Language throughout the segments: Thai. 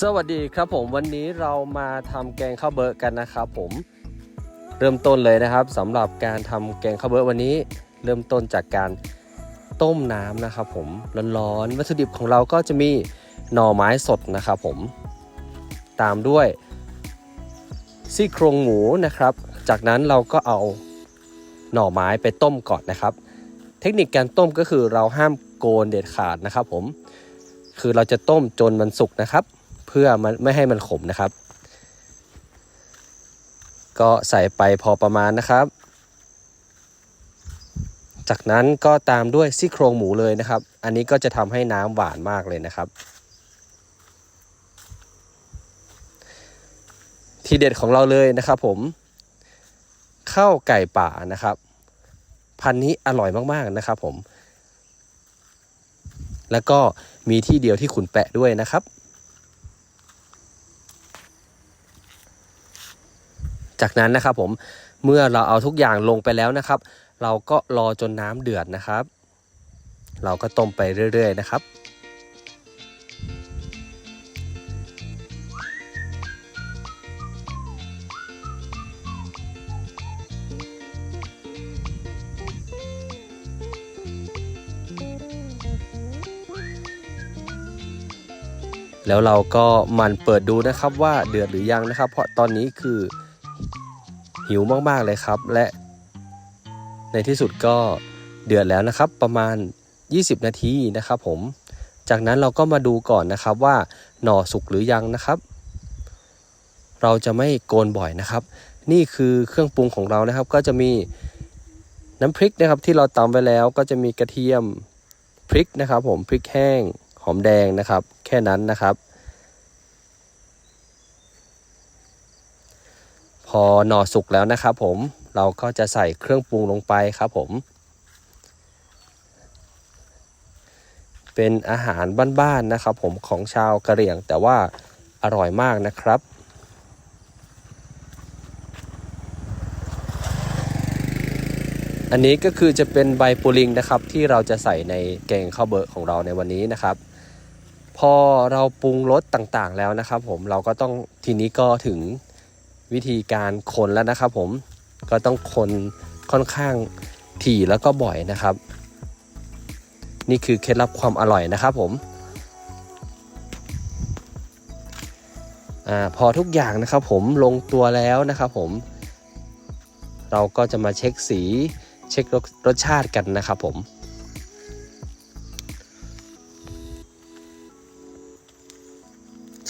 สวัสดีครับผมวันนี้เรามาทำแกงข้าวเบอร์กันนะครับผมเริ่มต้นเลยนะครับสำหรับการทำแกงข้าวเบอร์วันนี้ เริ่มต้นจากการต้มน้ำนะครับผมร้อนๆวัตถุดิบของเราก็จะมีหน่อไม้สดนะครับผมตามด้วยซี่โครงหมูนะครับ จากนั้นเราก็เอาหน่อไม้ไปต้มก่อนนะครับ เทคนิคการต้มก็คือเราห้ามโกนเด็ดขาดนะครับผมคือเราจะต้มจนมันสุกนะครับ เพื่อมันไม่ให้มันขมนะครับ ก็ใส่ไปพอประมาณนะครับ จากนั้นก็ตามด้วยซี่โครงหมูเลยนะครับ อันนี้ก็จะทำให้น้ำหวานมากเลยนะครับ ทีเด็ดของเราเลยนะครับผมข้าวไก่ป่านะครับ พันนี้อร่อยมากๆนะครับผม แล้วก็มีที่เดียวที่ขุนแปะด้วยนะครับ จากนั้นนะครับผมเมื่อเราเอาทุกอย่างลงไปแล้วนะครับ เราก็รอจนน้ำเดือดนะครับ เราก็ต้มไปเรื่อย ๆ นะครับ แล้วเราก็มันเปิดดูนะครับว่าเดือดหรือยังนะครับ เพราะตอนนี้คือ หิวมากๆเลยครับ และในที่สุดก็เดือดแล้วนะครับ ประมาณ 20 นาทีนะครับ ผม จากนั้นเราก็มาดูก่อนนะครับว่าหน่อสุกหรือยังนะครับ เราจะไม่โกนบ่อยนะครับ นี่คือเครื่องปรุงของเรานะครับ ก็จะมีน้ำพริกนะครับที่เราตำไว้แล้วก็จะมีกระเทียมพริกนะครับ ผมพริกแห้งหอมแดงนะครับ แค่นั้นนะครับ อหน่อสุกแล้วนะครับผมเราก็จะใส่เครื่องปรุงลงไปครับผม เป็นอาหารบ้านๆนะครับผมของชาวกะเหรี่ยงแต่ว่าอร่อยมากนะครับอันนี้ก็คือจะเป็นใบปูลิงนะครับที่เราจะใส่ในแกงข้าวเบอร์ของเราในวันนี้นะครับ พอเราปรุงรสต่างๆแล้วนะครับ ผมเราก็ต้องทีนี้ก็ถึง วิธีการคนแล้วนะครับผมก็ต้องคนค่อนข้างถี่แล้วก็บ่อยนะครับ นี่คือเคล็ดลับความอร่อยนะครับผมอพอทุกอย่างนะครับผมลงตัวแล้วนะครับผม เราก็จะมาเช็คสีเช็ครสชาติกันนะครับผม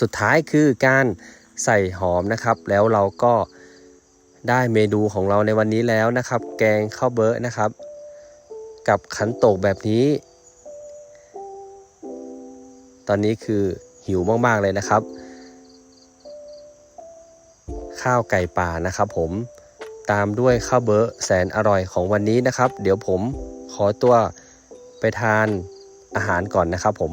สุดท้ายคือการ ใส่หอมนะครับ แล้วเราก็ได้เมนูของเราในวันนี้แล้วนะครับ แกงข้าวเบอร์นะครับ กับขันโตกแบบนี้ ตอนนี้คือหิวมากๆเลยนะครับ ข้าวไก่ป่านะครับ ผมตามด้วยข้าวเบอร์แสนอร่อยของวันนี้นะครับ เดี๋ยวผมขอตัวไปทานอาหารก่อนนะครับผม